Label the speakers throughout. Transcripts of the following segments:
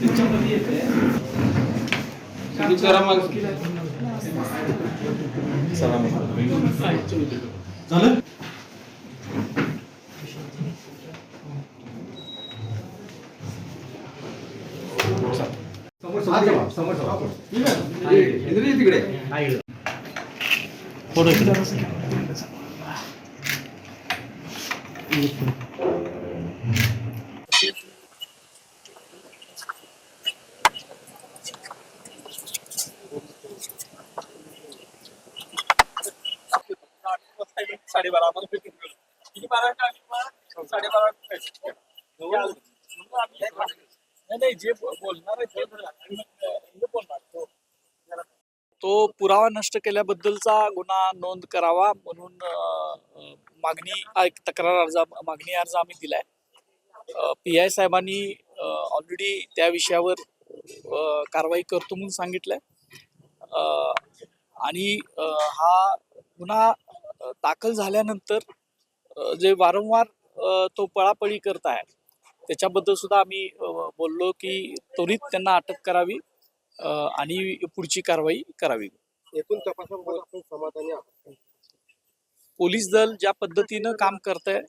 Speaker 1: त्याच्यामध्ये येते
Speaker 2: झालं?
Speaker 3: तिकडे
Speaker 2: फोटो
Speaker 4: साडेबारा आम्हाला भेटून किती बारा का आणि नाही नाही जे बोलणार आहे ते बोलणार. हो. तो तो पुरावा नष्ट केल्याबद्दलचा गुन्हा नोंद करावा म्हणून मागणी एक तक्रार अर्ज मागणी अर्ज आम्ही दिलाय. पी आय साहेबांनी ऑलरेडी त्या विषयावर कारवाई करतो म्हणून सांगितलंय. आणि हा गुन्हा दाखल झाल्यानंतर जे वारंवार तो पळापळी करत आहे त्याच्याबद्दल सुद्धा आम्ही बोललो की त्वरित त्यांना अटक करावी आणि पुढची कारवाई करावी.
Speaker 3: एकूण तपासाबद्दल आपण समाधानी आहात.
Speaker 4: पोलीस दल ज्या पद्धतीनं काम करतंय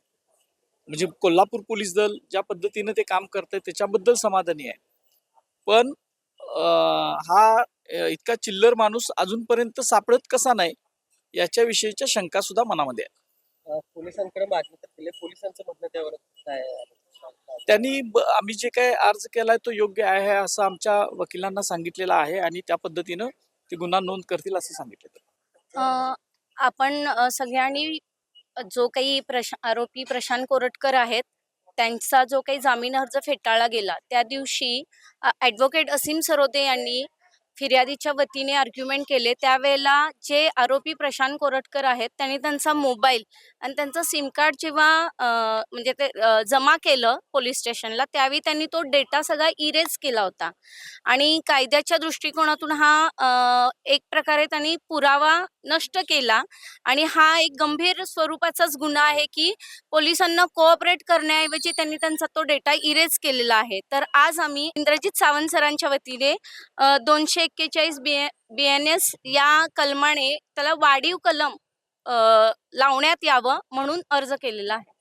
Speaker 4: म्हणजे कोल्हापूर पोलीस दल ज्या पद्धतीनं ते काम करतंय त्याच्याबद्दल समाधानी आहे. पण हा इतका चिल्लर माणूस अजूनपर्यंत सापडत कसा नाही याच्याविषयीच्या शंका सुद्धा मनामध्ये आहे
Speaker 3: पोलिसांकडे मागणी तर केली. पोलिसांचं म्हणणं त्यावर काय
Speaker 4: त्यांनी आम्ही जे काय अर्ज केलाय तो योग्य आहे असं आमच्या वकिलांना सांगितलेलं आहे आणि त्या पद्धतीनं ते गुन्हा नोंद करतील असं सांगितलं.
Speaker 5: आपण सगळ्यांनी जो काही प्रश आरोपी प्रशांत कोरटकर आहेत त्यांचा जो काही जामीन अर्ज फेटाळला गेला त्या दिवशी ॲडव्होकेट असीम सरोदे यांनी फिर्यादीच्या वतीने आर्ग्युमेंट केले. त्यावेळेला जे आरोपी प्रशांत कोरटकर आहेत त्यांनी त्यांचा मोबाईल आणि त्यांचं सिम कार्ड जेव्हा म्हणजे ते जमा केलं पोलीस स्टेशनला त्यावेळी त्यांनी तो डेटा सगळा इरेज केला होता. आणि कायद्याच्या दृष्टिकोनातून हा एक प्रकारे त्यांनी पुरावा नष्ट केला. आणि हा एक गंभीर स्वरूपाचाच गुन्हा आहे की पोलिसांना कोऑपरेट करण्याऐवजी त्यांनी त्यांचा तो डेटा इरेज केलेला आहे. तर आज आम्ही इंद्रजित सावंत सरांच्या वतीने दोनशे एक्केचाळीस बी बी एन एस या कलमाने त्याला वाढीव कलम अ, लावण्यात यावं म्हणून अर्ज केलेला आहे.